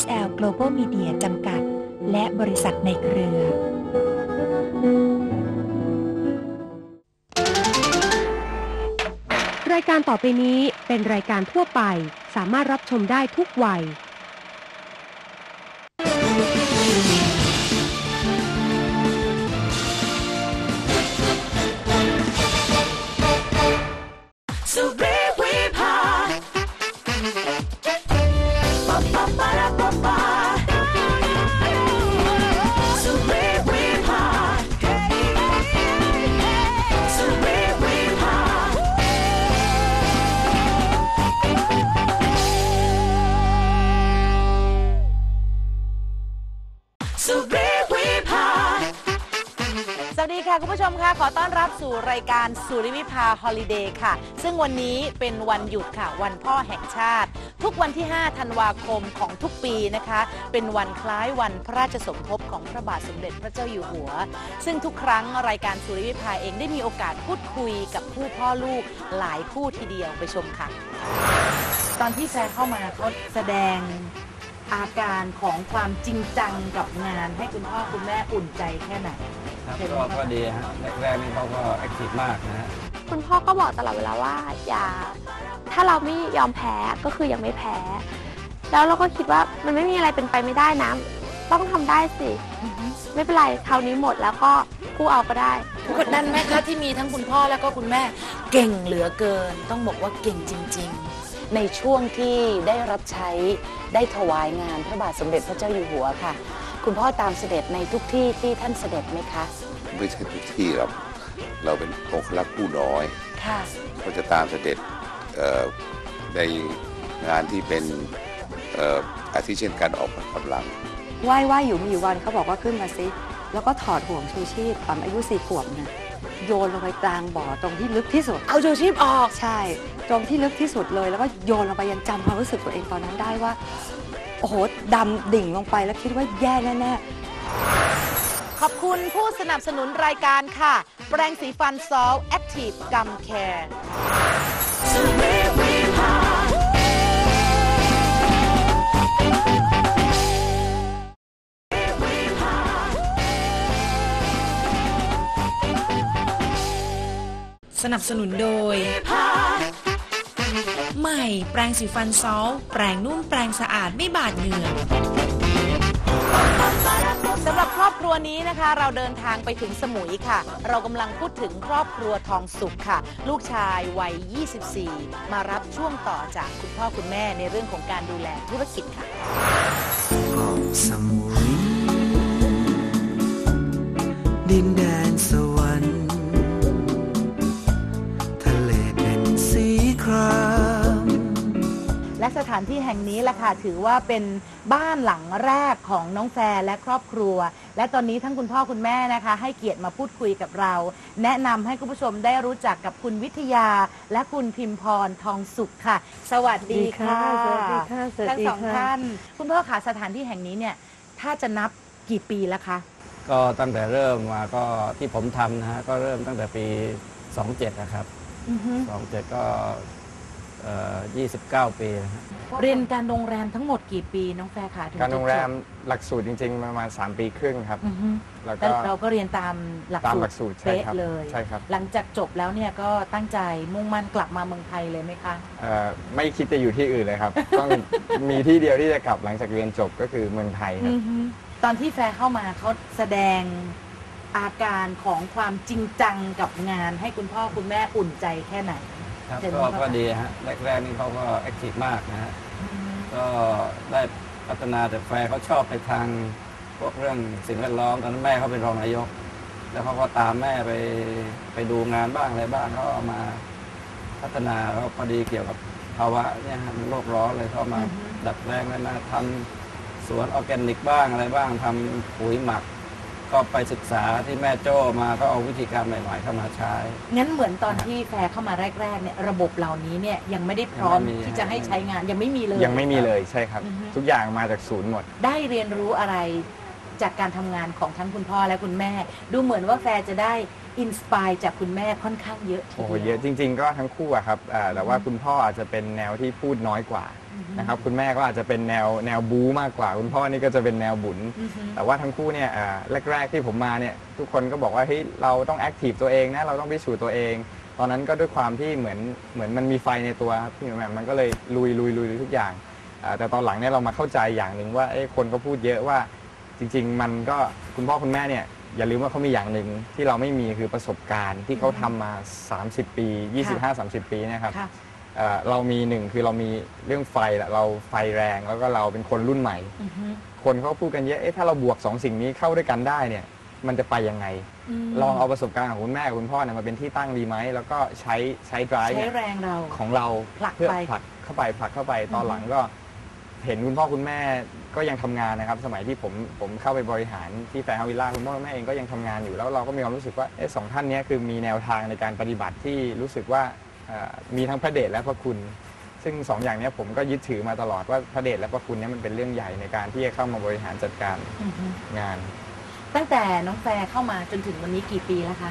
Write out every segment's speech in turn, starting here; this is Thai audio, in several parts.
SL Global Media จำกัด และบริษัทในเครือ รายการต่อไปนี้เป็นรายการทั่วไป สามารถรับชมได้ทุกวัย สู่รายการสุริวิภาฮอลิเดย์ค่ะ ซึ่งวันนี้เป็นวันหยุดค่ะ วันพ่อแห่งชาติ ทุกวันที่ 5 ธันวาคมของทุกปีนะคะ เป็นวันคล้ายวันพระราชสมภพของพระบาทสมเด็จพระเจ้าอยู่หัว ซึ่งทุกครั้งรายการสุริวิภาเองได้มีโอกาสพูดคุยกับคู่พ่อลูกหลายคู่ทีเดียวไปชมค่ะ ตอนที่แฟร์เข้ามาเขาแสดงอาการของความจริงจังกับงานให้คุณพ่อคุณแม่อุ่นใจแค่ไหน ครับเห็นไหมก็ครับก็ดีฮะแรกๆนี่เขาก็แอคทีฟมากนะฮะคุณพ่อก็บอกตลอดเวลาว่าอย่า ถ้าเราไม่ยอมแพ้ก็คือยังไม่แพ้ แล้วเราก็คิดว่ามันไม่มีอะไรเป็นไปไม่ได้นะ ต้องทำได้สิ ไม่เป็นไรคราวนี้หมดแล้วก็กู้เอาก็ได้ กดดันไหมคะที่มีทั้งคุณพ่อแล้วก็คุณแม่เก่งเหลือเกิน ต้องบอกว่าเก่งจริง ๆ ในช่วงที่ได้รับใช้ได้ถวายงานพระบาทสมเด็จพระเจ้าอยู่หัวค่ะ คุณพ่อตามเสด็จในทุกที่ที่ท่านเสด็จไหมคะ ไม่ใช่ทุกที่หรอกเราเป็นองครักษ์ผู้น้อยค่ะ ก็จะตามเสด็จเอ่อในงานที่เป็นเอ่ออาทิเช่นการออกกำลังไหว้ไหว้อยู่มีอยู่วันเขาบอกว่าขึ้นมาซิ แล้วก็ถอดห่วงชูชีพตอนอายุสี่ขวบนะโยนลงไปกลางบ่อตรงที่ลึกที่สุด เอาชูชีพออก ใช่ ตรงที่ลึกที่สุดเลย แล้วก็โยนลงไปยังจำความรู้สึกตัวเองตอนนั้นได้ว่า โอ้โหดำดิ่งลงไปแล้วคิดว่าแย่แน่ๆ ขอบคุณผู้สนับสนุนรายการค่ะ แปรงสีฟันซอลแอคทีฟกัมแคร์สุริวิภาสนับสนุนโดย ใหม่ แปรงสีฟันซอลแปรงนุ่มแปรงสะอาดไม่บาดเหงื่อสำหรับครอบครัวนี้นะคะ เราเดินทางไปถึงสมุยค่ะ เรากำลังพูดถึงครอบครัวทองสุขค่ะ ลูกชายวัย 24 มารับช่วงต่อจากคุณพ่อคุณแม่ในเรื่องของการดูแลธุรกิจค่ะสมุยดินแดนสว และสถานที่แห่งนี้แหละค่ะถือว่าเป็นบ้านหลังแรกของน้องแฟร์และครอบครัว และตอนนี้ทั้งคุณพ่อคุณแม่นะคะ ให้เกียรติมาพูดคุยกับเรา แนะนำให้คุณผู้ชมได้รู้จักกับคุณวิทยา และคุณพิมพรทองสุขค่ะ สวัสดีค่ะสวัสดีค่ะสวัสดีค่ะ ทั้งสองท่าน คุณพ่อค่ะสถานที่แห่งนี้เนี่ยถ้าจะนับกี่ปีแล้วคะ ก็ตั้งแต่เริ่มมาก็ที่ผมทำนะฮะก็เริ่มตั้งแต่ปี 27 นะครับ 27 ก็เอ่อ 29 ปีนะฮะเรียนการโรงแรมทั้งหมดกี่ปีน้องแฟร์ค่ะถึงจะการโรงแรมจบหลักสูตรจริง ๆ ประมาณ 3 ปีครึ่งครับ อือฮึแล้วแต่ก็เราก็เรียนตามหลักตามสูหตลัรกสูตรใช่เป๊ะครับเลย ใช่ครับหลังจากจบแล้วเนี่ยก็ตั้งใจมุ่งมั่นกลับมาเมืองไทยเลยไหมคะ เอ่อไม่คิดจะอยู่ที่อื่นเลยครับ ต้องมีที่เดียวที่จะกลับหลังจากเรียนจบก็คือเมืองไทยครับตอนที่แฟร์เข้ามาเขาแสดงอาการของความจริงจังกับงาน ให้คุณพ่อคุณแม่อุ่นใจแค่ไหน ครับเห็นไหมก็ครับก็ดีฮะแรกๆนี่เขาก็แอคทีฟมากนะฮะก็ได้พัฒนาแต่แฟร์เขาชอบไปทางพวกเรื่องสิ่งแวดล้อมตอนนั้นแม่เขาเป็นรองนายก แล้วเขาก็ตามแม่ไปไปดูงานบ้างอะไรบ้างเขาเอามาพัฒนาแล้วพอดีเกี่ยวกับภาวะเนี่ยฮะโลกร้อนเลยเขามาดัดแปลงแล้วมาทำสวนออร์แกนิกบ้างอะไรบ้างทำปุ๋ยหมัก ก็ไปศึกษาที่แม่โจ้มาก็เอาวิธีการใหม่ๆเข้ามาใช้ งั้นเหมือนตอนที่แฟร์เข้ามาแรกๆเนี่ยระบบเหล่านี้เนี่ยยังไม่ได้พร้อมยังไม่มี ที่จะให้ใช้งานยังไม่มีเลย ยังไม่มีเลยใช่ครับ อือฮึ ทุกอย่างมาจากศูนย์หมด ได้เรียนรู้อะไรจากการทำงานของทั้งคุณพ่อและคุณแม่ ดูเหมือนว่าแฟร์จะได้ อินสปายจากคุณแม่ค่อนข้างเยอะทีโอ้โหดีวเยอะจริง ๆ ก็ทั้งคู่อะครับอ่าแต่ว่าคุณพ่ออาจจะเป็นแนวที่พูดน้อยกว่านะครับคุณแม่ก็อาจจะเป็นแนวแนวบู๊มากกว่า คุณพ่อนี่ก็จะเป็นแนวบุญอือฮึแต่ว่าทั้งคู่เนี่ยอ่าแรก ๆ ที่ผมมาเนี่ยทุกคนก็บอกว่าเฮ้ยเราต้องแอคทีฟตัวเองนะเราต้องพิสูจน์ตัวเอง ตอนนั้นก็ด้วยความที่เหมือนเหมือนมันมีไฟในตัวครับพี่แหม่มมันก็เลยลุยลุยลุยลุยทุกอย่างอ่าแต่ตอนหลังเนี่ยเรามาเข้าใจอย่างหนึ่งว่าเอ้ยคนก็พูดเยอะว่า จริง ๆ มันก็คุณพ่อคุณแม่เนี่ย อย่าลืมว่าเขามีอย่างหนึ่งที่เราไม่มีคือประสบการณ์ที่เขาทำมา 30 ปี 25-30 ปีเนะครับค่ะ เอ่อเรามีหนึ่งคือเรามีเรื่องไฟแหละเราไฟแรงแล้วก็เราเป็นคนรุ่นใหม่ อือฮึคนเขาพูดกันเยอะเอ๊ะถ้าเราบวกสองสิ่งนี้เข้าด้วยกันได้เนี่ยมันจะไปยังไง มลองเอาประสบการณ์ของคุณแม่กับคุณพ่อเนี่ยมาเป็นที่ตั้งดีไหม แล้วก็ใช้ใช้ drive ใช้เนี่ยแรงเรา ของเราผลักเพื่อไปผลักเข้าไปผลักเข้าไปตอนอือฮึหลังก็ เห็นคุณพ่อคุณแม่ ก็ยังทำงานนะครับ สมัยที่ผมผมเข้าไปบริหารที่แฟร์ฮาวิลล่าคุณพ่อคุณแม่เองก็ยังทำงานอยู่แล้วเราก็มีความรู้สึกว่าเอ๊ะสองท่านเนี้ยคือมีแนวทางในการปฏิบัติที่รู้สึกว่าเอ่อมีทั้งพระเดชและพระคุณ ซึ่งสองอย่างเนี้ยผมก็ยึดถือมาตลอดว่าพระเดชและพระคุณเนี้มันเป็นเรื่องใหญ่ในการที่จะเข้ามาบริหารจัดการอือฮึงาน ตั้งแต่น้องแฟร์เข้ามาจนถึงวันนี้กี่ปีแล้วคะ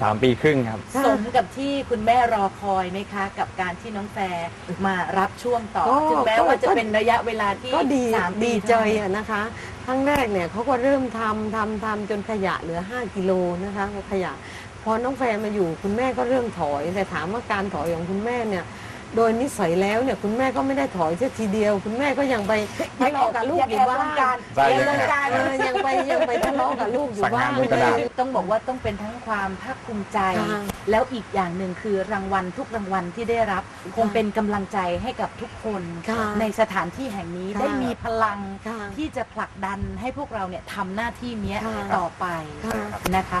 3 ปีครึ่งครับ สมกับที่คุณแม่รอคอยไหมคะ กับการที่น้องแฟร์มารับช่วงต่อก็ถึงแม้ว่าจะก็ เป็นระยะเวลาที่ก็ดีสามปีดีใจเท่านั้นอะนะคะ ครั้งแรกเนี่ยเขาก็เริ่มทำทำทำจนขยะเหลือ 5 กิโลนะคะขยะ พอน้องแฟนมาอยู่คุณแม่ก็เริ่มถอย แต่ถามว่าการถอยของคุณแม่เนี่ย โดยนิสัยแล้วเนี่ยคุณแม่ก็ไม่ได้ถอยเสียทีเดียว คุณแม่ก็ยังไปทะเลาะกับลูกอยู่บ้างได้อย่าเลยเลิกครับ การเออยังไปยังไปทะเลาะกับลูกอยู่สั่งบ้างงานบนกระดาษ ต้องบอกว่าต้องเป็นทั้งความภาคภูมิใจ ค่ะ แล้วอีกอย่างหนึ่งคือรางวัลทุกรางวัลที่ได้รับ คงเป็นกำลังใจให้กับทุกคน ค่ะ ในสถานที่แห่งนี้ค่ะ ได้มีพลังค่ะ ที่จะผลักดันให้พวกเราเนี่ยทำหน้าที่เนี้ยค่ะ ต่อไปค่ะ นะคะ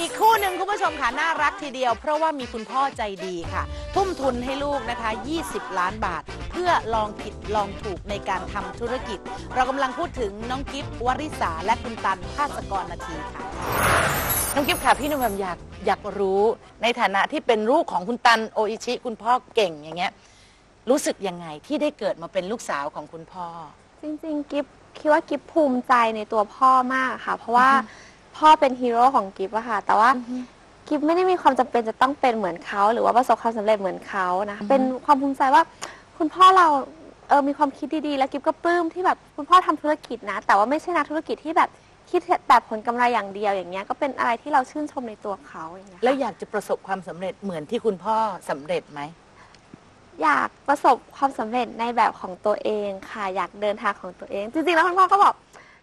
อีกคู่หนึ่งคุณผู้ชมค่ะน่ารักทีเดียว เพราะว่ามีคุณพ่อใจดีค่ะ ทุ่มทุนให้ลูกนะคะ 20 ล้านบาท เพื่อลองผิดลองถูกในการทำธุรกิจ เรากำลังพูดถึงน้องกิฟวริษาและคุณตันภาสกรนาทีค่ะ น้องกิฟค่ะพี่หนุ่มแหม่มอยากอยากรู้ในฐานะที่เป็นลูกของคุณตันโออิชิ คุณพ่อเก่งอย่างเงี้ยรู้สึกยังไงที่ได้เกิดมาเป็นลูกสาวของคุณพ่อ จริงๆ กิฟคิดว่ากิฟภูมิใจในตัวพ่อมากค่ะ เพราะว่า พ่อเป็นฮีโร่ของกิฟอะค่ะ แต่ว่ากิฟไม่ได้มีความจำเป็นจะต้องเป็นเหมือนเขา หรือว่าประสบความสำเร็จเหมือนเขานะอือฮึเป็นความภูมิใจว่า คุณพ่อเราเออมีความคิดดีๆ แล้วกิฟก็ปลื้มที่แบบคุณพ่อทำธุรกิจนะ แต่ว่าไม่ใช่นักธุรกิจที่แบบคิดแต่ผลกำไรอย่างเดียวอย่างเงี้ย ก็เป็นอะไรที่เราชื่นชมในตัวเขาอย่างเงี้ยค่ะ แล้วอยากจะประสบความสำเร็จเหมือนที่คุณพ่อสำเร็จไหม อยากประสบความสำเร็จในแบบของตัวเองค่ะ อยากเดินทางของตัวเอง จริงๆแล้วคุณพ่อก็บอก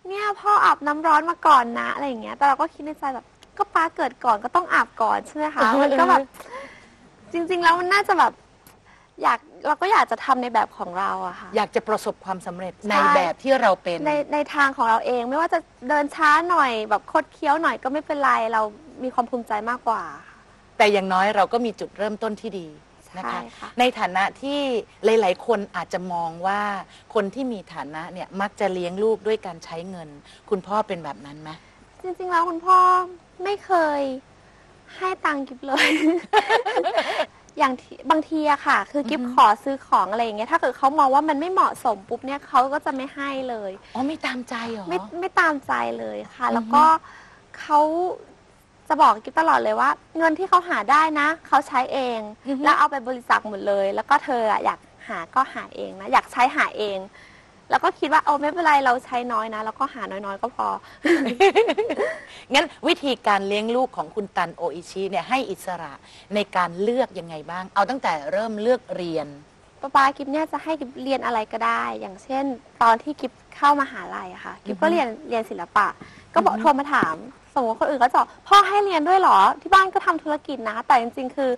เนี่ยพ่ออาบน้ำร้อนมาก่อนนะอะไรอย่างเงี้ย แต่เราก็คิดในใจแบบ ก็ป้าเกิดก่อนก็ต้องอาบก่อนใช่ไหมคะ มันก็แบบ จริง ๆ แล้วมันน่าจะแบบ อยากเราก็อยากจะทำในแบบของเราอะค่ะ อยากจะประสบความสำเร็จใช่ในแบบที่เราเป็น ในในทางของเราเองไม่ว่าจะเดินช้าหน่อย แบบคดเคี้ยวหน่อยก็ไม่เป็นไร เรามีความภูมิใจมากกว่าค่ะ แต่อย่างน้อยเราก็มีจุดเริ่มต้นที่ดี นะคะใช่ค่ะ ในฐานะที่หลาย ๆ คนอาจจะมองว่าคนที่มีฐานะเนี่ยมักจะเลี้ยงลูกด้วยการใช้เงิน คุณพ่อเป็นแบบนั้นไหมจริงๆแล้วคุณพ่อไม่เคยให้ตังค์กิฟเลย อย่างที่บางทีอะค่ะ คือกิฟอือฮึขอซื้อของอะไรอย่างเงี้ยถ้าเกิดเขามองว่ามันไม่เหมาะสมปุ๊บเนี่ยเขาก็จะไม่ให้เลย อ๋อไม่ตามใจเหรอ ไม่ไม่ตามใจเลยค่ะอือฮึแล้วก็เขา จะบอกกิฟตลอดเลยว่า เงินที่เขาหาได้นะ เขาใช้เอง แล้วเอาไปบริจาคหมดเลย แล้วก็เธออะอยากหาก็หาเองนะ อยากใช้หาเอง แล้วก็คิดว่าโอ้ไม่เป็นไรเราใช้น้อยนะ แล้วก็หาน้อยๆก็พอ งั้นวิธีการเลี้ยงลูกของคุณตันโออิชิเนี่ยให้อิสระในการเลือกยังไงบ้าง เอาตั้งแต่เริ่มเลือกเรียน ป๊าป๊ากิฟเนี่ยจะให้กิฟเรียนอะไรก็ได้ อย่างเช่น ตอนที่กิฟเข้ามาหาลัยอะค่ะ กิฟก็เรียนเรียนศิลปะ ก็บอกอือฮึโทรมาถาม สมมติคนอื่นก็จะบอกพ่อให้เรียนด้วยเหรอ ที่บ้านก็ทำธุรกิจนะ แต่จริงๆ คือ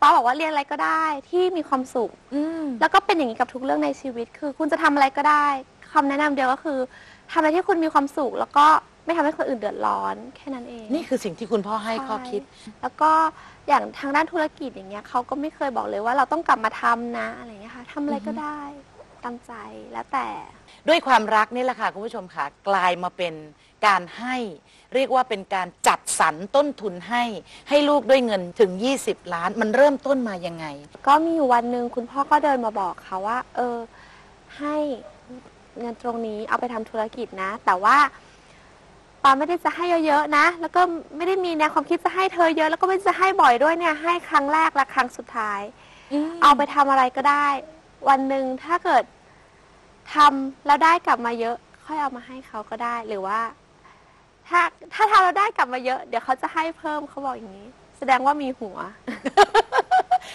ป้าบอกว่าเรียนอะไรก็ได้ที่มีความสุข อืม แล้วก็เป็นอย่างนี้กับทุกเรื่องในชีวิต คือคุณจะทำอะไรก็ได้คำแนะนำเดียวก็คือทำอะไรที่คุณมีความสุข แล้วก็ไม่ทำให้คนอื่นเดือดร้อนแค่นั้นเอง นี่คือสิ่งที่คุณพ่อให้ข้อคิดแล้วก็อย่างทางด้านธุรกิจอย่างเงี้ยเขาก็ไม่เคยบอกเลยว่าเราต้องกลับมาทำนะอะไรเงี้ยค่ะทำอะไรก็ได้ ตามใจแล้วแต่ ด้วยความรักนี่แหละค่ะคุณผู้ชมค่ะกลายมาเป็นการให้ เรียกว่าเป็นการจัดสรรต้นทุนให้ ให้ลูกด้วยเงินถึง 20 ล้านมันเริ่มต้นมายังไง ก็มีอยู่วันหนึ่งคุณพ่อก็เดินมาบอกเขาว่า เออ ให้เงินตรงนี้เอาไปทำธุรกิจนะ แต่ว่าปาไม่ได้จะให้เยอะๆนะ แล้วก็ไม่ได้มีแนวความคิดจะให้เธอเยอะ แล้วก็ไม่ได้จะให้บ่อยด้วยเนี่ย ให้ครั้งแรกและครั้งสุดท้าย เอาไปทำอะไรก็ได้ วันหนึ่งถ้าเกิดทำแล้วได้กลับมาเยอะ ค่อยเอามาให้เขาก็ได้หรือว่า ถ้าถ้าทำแล้วได้กลับมาเยอะ เดี๋ยวเขาจะให้เพิ่มเขาบอกอย่างนี้ แสดงว่ามีหัว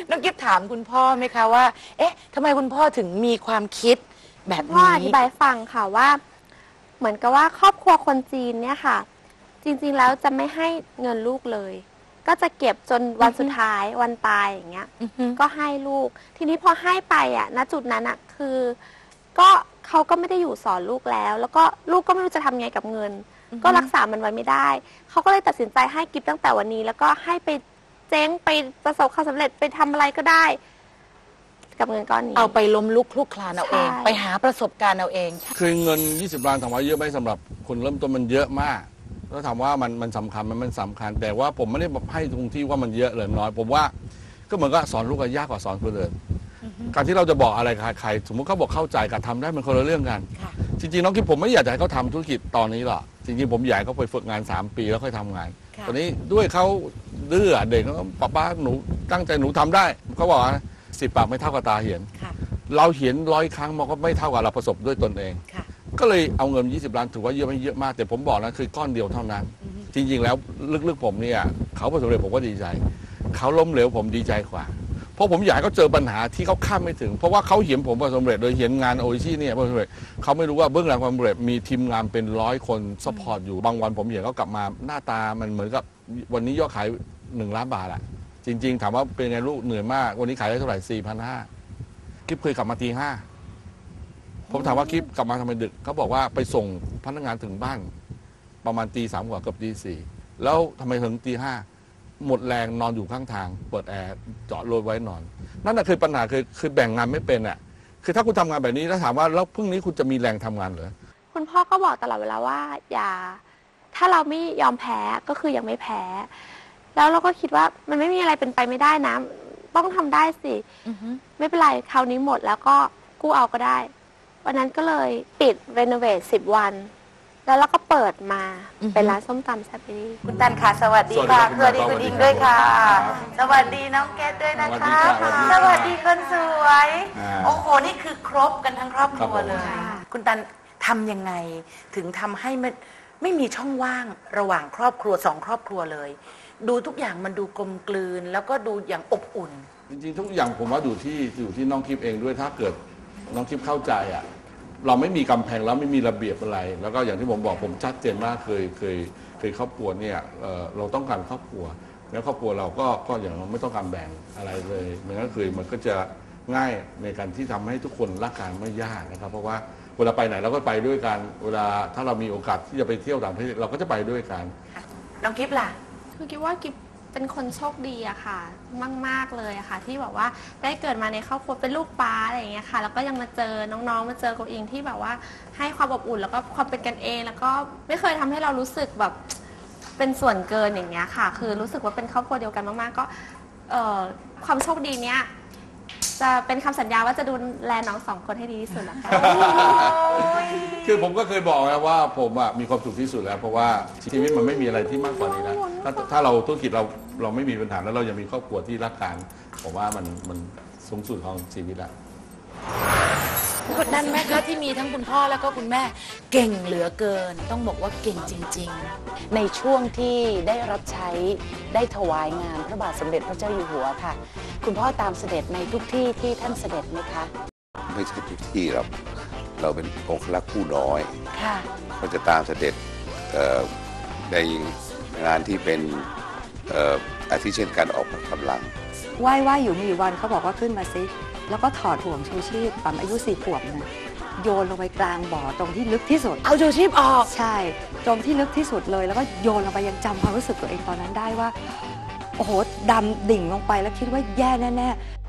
น้องกิฟถามคุณพ่อไหมคะว่า เอ๊ะทำไมคุณพ่อถึงมีความคิดแบบพ่อนี้อธิบายให้ฟังค่ะว่า เหมือนกับว่าครอบครัวคนจีนเนี่ยค่ะ จริงๆแล้วจะไม่ให้เงินลูกเลย ก็จะเก็บจนวันสุดท้ายวันตายอย่างเงี้ยอือฮึก็ให้ลูก ทีนี้พอให้ไปอะณจุดนั้นอะคือ ก็เขาก็ไม่ได้อยู่สอนลูกแล้ว แล้วก็ลูกก็ไม่รู้จะทำไงกับเงิน ก็รักษามันไว้ไม่ได้ เขาก็เลยตัดสินใจให้กิฟตั้งแต่วันนี้ แล้วก็ให้ไปเจ๊งไปประสบความสำเร็จไปทำอะไรก็ได้ กับเงินก้อนนี้ เอาไปล้มลุกคลุกคลานเอาเอง ใช่ ไปหาประสบการณ์เอาเอง คือเงิน 20ล้านถามว่าเยอะไหมสำหรับคนเริ่มต้นมันเยอะมาก แล้วถามว่ามันมันสำคัญมันมันสำคัญ แต่ว่าผมไม่ได้แบบให้ตรงที่ว่ามันเยอะหรือน้อย ผมว่าก็เหมือนกับสอนลูกอะยากกว่าสอนคนอื่นการที่เราจะบอกอะไรกับใครสมมติเขาบอกเข้าใจกับทำได้มันคนละเรื่องกันค่ะจริงๆน้องคิดผมไม่อยากจะให้เขาทำธุรกิจตอนนี้หรอกจริงๆผมอยากให้เขาไปฝึกงาน 3 ปีแล้วค่อยทำงานค่ะตอนนี้ด้วยเขาดื้ออะเด็กเขาก็ป้าป้าหนูตั้งใจหนูทำได้เขาบอกว่าสิบปากไม่เท่ากับตาเห็นค่ะเราเห็นร้อยครั้งมันก็ไม่เท่ากับเราประสบด้วยตนเองค่ะ ก็เลยเอาเงิน 20 ล้านถือว่าเยอะไม่เยอะมาก แต่ผมบอกนะคือก้อนเดียวเท่านั้น จริง ๆ แล้วลึกๆผมเนี่ยเขาประสบความสำเร็จผมก็ดีใจ เขาล้มเหลวผมดีใจกว่า เพราะผมอยากให้เขาเจอปัญหาที่เขาข้ามไม่ถึง เพราะว่าเขาเห็นผมประสบความสำเร็จโดยเห็นงานโอชิเนี่ยประสบความสำเร็จเขาไม่รู้ว่าเบื้องหลังความสำเร็จมีทีมงานเป็นร้อยคนซัพพอร์ตอยู่บางวันผมเห็นเขากลับมาหน้าตามันเหมือนกับวันนี้ยอดขายหนึ่งล้านบาทอะจริง ๆ ถามว่าเป็นไงลูกเหนื่อยมาก วันนี้ขายได้เท่าไหร่สี่พันห้ากิ๊บเคยกลับมาตีห้า ผมถามว่าคลิปกลับมาทำไมดึกเขาบอกว่าไปส่งพนักงานถึงบ้าน ประมาณตีสามกว่าเกือบตีสี่แล้วทำไมถึงตีห้าหมดแรงนอนอยู่ข้างทาง เปิดแอร์เจาะรถไว้นอน นั่นแหะคือปัญหาคือคือแบ่งงานไม่เป็นอะคือถ้าคุณทำงานแบบนี้แล้วถามว่าแล้วพรุ่งนี้คุณจะมีแรงทำงานเหรอคุณพ่อก็บอกตลอดเวลาว่า อย่า ถ้าเราไม่ยอมแพ้ก็คือยังไม่แพ้ แล้วเราก็คิดว่ามันไม่มีอะไรเป็นไปไม่ได้นะ ต้องทำได้สิ ไม่เป็นไรคราวนี้หมดแล้วก็กู้เอาก็ได้ วันนั้นก็เลยปิดรีโนเวทสิบวัน แล้วเราก็เปิดมาอือฮึเป็นร้านส้มตำแซ่บเบอรี่คุณตันค่ะ สวัสดีค่ะสวัสดีครับคุณสวัสดีอิงครับด้วยค่ะครับสวัสดีน้องแก๊สด้วยนะคะ สวัสดีครับสวัสดีคนสวยอ่าโอ้โห นี่คือครบกันทั้งครอบครัวครับผมเลยค่ะคุณตันทำยังไงถึงทำให้มันไม่มีช่องว่างระหว่างครอบครัวสองครอบครัวเลย ดูทุกอย่างมันดูกลมกลืน แล้วก็ดูอย่างอบอุ่น จริงๆทุกอย่างผมว่าอยู่ที่อยู่ที่น้องคลิปเองด้วยถ้าเกิด น้องคลิปเข้าใจอะเราไม่มีกำแพงแล้วไม่มีระเบียบอะไร แล้วก็อย่างที่ผมบอกผมชัดเจนมากเคยเคยเคยครอบครัวเนี่ยเอ่อเราต้องการครอบครัวแล้วครอบครัวเราก็ก็อย่างเราไม่ต้องการแบ่งอะไรเลยมันก็คือมันก็จะง่ายในการที่ทำให้ทุกคนรักกันไม่ยากนะครับ เพราะว่าเวลาไปไหนเราก็ไปด้วยกันเวลาถ้าเรามีโอกาสที่จะไปเที่ยวต่างประเทศเราก็จะไปด้วยกัน น้องกิฟล่ะ คือคิดว่ากิฟ เป็นคนโชคดีอะค่ะ มาก ๆ เลยอะค่ะ ที่แบบว่าได้เกิดมาในครอบครัวเป็นลูกป้าอะไรอย่างเงี้ยค่ะ แล้วก็ยังมาเจอน้องๆ มาเจอกับอิงที่แบบว่าให้ความอบอุ่นแล้วก็ความเป็นกันเอง แล้วก็ไม่เคยทำให้เรารู้สึกแบบเป็นส่วนเกินอย่างเงี้ยค่ะ คือรู้สึกว่าเป็นครอบครัวเดียวกันมากๆก็เอ่อความโชคดีเนี้ย จะเป็นคำสัญญาว่าจะดูแลน้องสองคนให้ดีที่สุดนะคะ คือผมก็เคยบอกแล้วว่าผมอะมีความสุขที่สุดแล้ว เพราะว่าชีวิตมันไม่มีอะไรที่มากกว่านี้แล้วถ้าถ้าเราธุรกิจเราเราไม่มีปัญหาแล้วเรายังมีครอบครัวที่รักกันผมว่ามันมันสูงสุดของชีวิตแล้ว กดดันไหมคะที่มีทั้งคุณพ่อแล้วก็คุณแม่เก่งเหลือเกิน ต้องบอกว่าเก่งจริงๆในช่วงที่ได้รับใช้ได้ถวายงานพระบาทสมเด็จพระเจ้าอยู่หัวค่ะ คุณพ่อตามเสด็จในทุกที่ที่ท่านเสด็จไหมคะไม่ใช่ทุกที่หรอกเราเป็นองครักษ์ผู้น้อย ค่ะ ก็จะตามเสด็จเอ่อในงานที่เป็นเอ่ออาทิเช่นการออกกำลัง ไหว้ไหว้อยู่มีอยู่วันเขาบอกว่าขึ้นมาซิ แล้วก็ถอดห่วงชูชีพปั๊มอายุสี่ขวบนะโยนลงไปกลางบ่อตรงที่ลึกที่สุด เอาชูชีพออก ใช่ตรงที่ลึกที่สุดเลย แล้วก็โยนลงไปยังจำความรู้สึกตัวเองตอนนั้นได้ว่า โอ้โหดำดิ่งลงไปแล้วคิดว่าแย่แน่ๆ